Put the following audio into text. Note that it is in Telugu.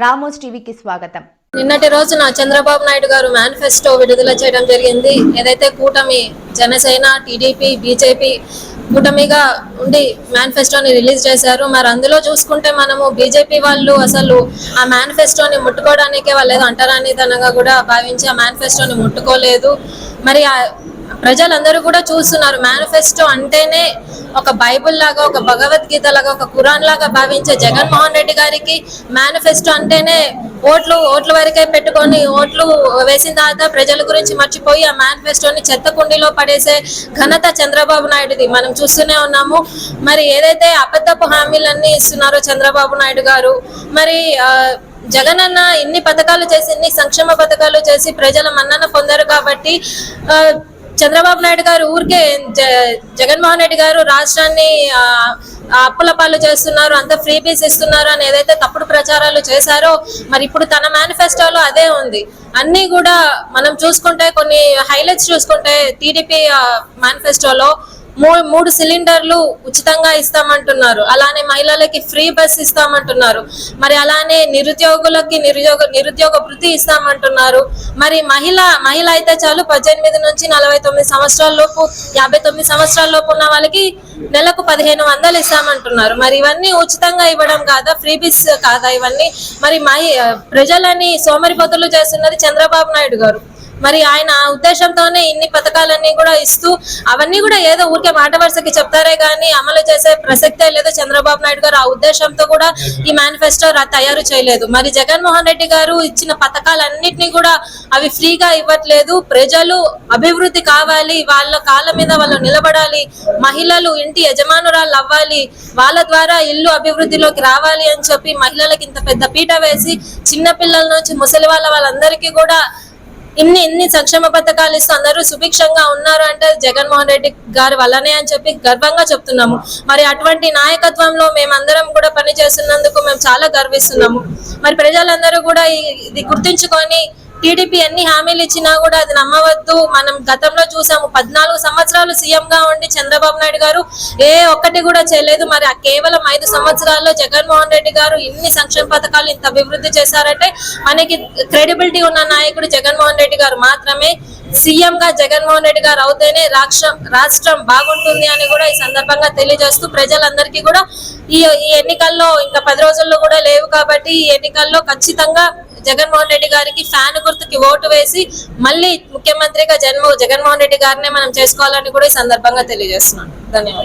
రామోస్ టీవీకి స్వాగతం. నిన్నటి రోజున చంద్రబాబు నాయుడు గారు మేనిఫెస్టో విడుదల చేయడం జరిగింది. ఏదైతే కూటమి జనసేన టీడీపీ బీజేపీ కూటమిగా ఉండి మేనిఫెస్టోని రిలీజ్ చేశారు. మరి అందులో చూసుకుంటే మనము బీజేపీ వాళ్ళు అసలు ఆ మేనిఫెస్టోని ముట్టుకోవడానికే వాళ్ళు ఏదో అంటరానితనంగా కూడా భావించి ఆ మేనిఫెస్టోని ముట్టుకోలేదు. మరి ఆ ప్రజలందరూ కూడా చూస్తున్నారు. మేనిఫెస్టో అంటేనే ఒక బైబుల్ లాగా ఒక భగవద్గీత లాగా ఒక ఖురాన్ లాగా భావించే జగన్మోహన్ రెడ్డి గారికి మేనిఫెస్టో అంటేనే ఓట్లు ఓట్ల వరకే పెట్టుకొని ఓట్లు వేసిన తర్వాత ప్రజల గురించి మర్చిపోయి ఆ మేనిఫెస్టోని చెత్త కుండీలో పడేసే ఘనత చంద్రబాబు నాయుడుది. మనం చూస్తూనే ఉన్నాము. మరి ఏదైతే అబద్ధపు హామీలన్నీ ఇస్తున్నారో చంద్రబాబు నాయుడు గారు మరి జగన్ అన్న ఇన్ని పథకాలు చేసి ఇన్ని సంక్షేమ పథకాలు చేసి ప్రజల మన్నన పొందారు కాబట్టి ఆ, చంద్రబాబు నాయుడు గారు ఊరికే జ- జగన్మోహన్ రెడ్డి గారు రాష్ట్రాన్ని అప్పుల పాలు చేస్తున్నారు అంత ఫ్రీ బీస్ ఇస్తున్నారు అని ఏదైతే తప్పుడు ప్రచారాలు చేశారో మరి ఇప్పుడు తన మేనిఫెస్టోలో అదే ఉంది. అన్ని కూడా మనం చూసుకుంటే కొన్ని హైలైట్స్ చూసుకుంటే టీడీపీ మేనిఫెస్టోలో మూడు మూడు సిలిండర్లు ఉచితంగా ఇస్తామంటున్నారు. అలానే మహిళలకి ఫ్రీ బస్ ఇస్తామంటున్నారు. మరి అలానే నిరుద్యోగులకి నిరుద్యోగ నిరుద్యోగ వృత్తి ఇస్తామంటున్నారు. మరి మహిళ మహిళ అయితే చాలు పద్దెనిమిది నుంచి నలభై తొమ్మిది సంవత్సరాల లోపు యాభై తొమ్మిది సంవత్సరాల లోపు ఉన్న వాళ్ళకి నెలకు పదిహేను వందలు ఇస్తామంటున్నారు. మరి ఇవన్నీ ఉచితంగా ఇవ్వడం కాదా? ఫ్రీ బిస్ కాదా ఇవన్నీ? మరి మహి ప్రజలని సోమరిపోతులు చేస్తున్నది చంద్రబాబు నాయుడు గారు. మరి ఆయన ఆ ఉద్దేశంతోనే ఇన్ని పథకాలన్నీ కూడా ఇస్తూ అవన్నీ కూడా ఏదో ఊరికే మాట వరుసకి చెప్తారే కానీ అమలు చేసే ప్రసక్తే లేదు చంద్రబాబు నాయుడు గారు. ఆ ఉద్దేశంతో కూడా ఈ మేనిఫెస్టో తయారు చేయలేదు. మరి జగన్మోహన్ రెడ్డి గారు ఇచ్చిన పథకాలన్నింటినీ కూడా అవి ఫ్రీగా ఇవ్వట్లేదు. ప్రజలు అభివృద్ధి కావాలి వాళ్ళ కాళ్ళ మీద వాళ్ళు నిలబడాలి మహిళలు ఇంటి యజమానురాలు అవ్వాలి వాళ్ళ ద్వారా ఇల్లు అభివృద్ధిలోకి రావాలి అని చెప్పి మహిళలకు ఇంత పెద్ద పీట వేసి చిన్న పిల్లల నుంచి ముసలి వాళ్ళ వాళ్ళందరికీ కూడా ఇన్ని ఇన్ని సంక్షేమ పథకాలు ఇస్తూ అందరూ సుభిక్షంగా ఉన్నారు అంటే జగన్మోహన్ రెడ్డి గారి వల్లనే అని చెప్పి గర్వంగా చెప్తున్నాము. మరి అటువంటి నాయకత్వంలో మేమందరం కూడా పని చేస్తున్నందుకు మేము చాలా గర్విస్తున్నాము. మరి ప్రజలందరూ కూడా ఇది గుర్తుంచుకొని టీడీపీ ఎన్ని హామీలు ఇచ్చినా కూడా అది నమ్మవద్దు. మనం గతంలో చూసాము పద్నాలుగు సంవత్సరాలు సీఎం గా ఉండి చంద్రబాబు నాయుడు గారు ఏ ఒక్కటి కూడా చేయలేదు. మరి ఆ కేవలం ఐదు సంవత్సరాల్లో జగన్మోహన్ రెడ్డి గారు ఇన్ని సంక్షేమ పథకాలు ఇంత అభివృద్ధి చేశారంటే మనకి క్రెడిబిలిటీ ఉన్న నాయకుడు జగన్మోహన్ రెడ్డి గారు మాత్రమే. సీఎం గా జగన్మోహన్ రెడ్డి గారు అవుతేనే రాష్ట్రం రాష్ట్రం బాగుంటుంది అని కూడా ఈ సందర్భంగా తెలియజేస్తూ ప్రజలందరికీ కూడా ఈ ఈ ఎన్నికల్లో ఇంకా పది రోజుల్లో కూడా లేవు కాబట్టి ఈ ఎన్నికల్లో ఖచ్చితంగా జగన్మోహన్ రెడ్డి గారికి ఫ్యాన్ గుర్తుకి ఓటు వేసి మళ్ళీ ముఖ్యమంత్రిగా జన్మ జగన్మోహన్ రెడ్డి గారినే మనం చేసుకోవాలని కూడా ఈ సందర్భంగా తెలియజేస్తున్నాను. ధన్యవాదాలు.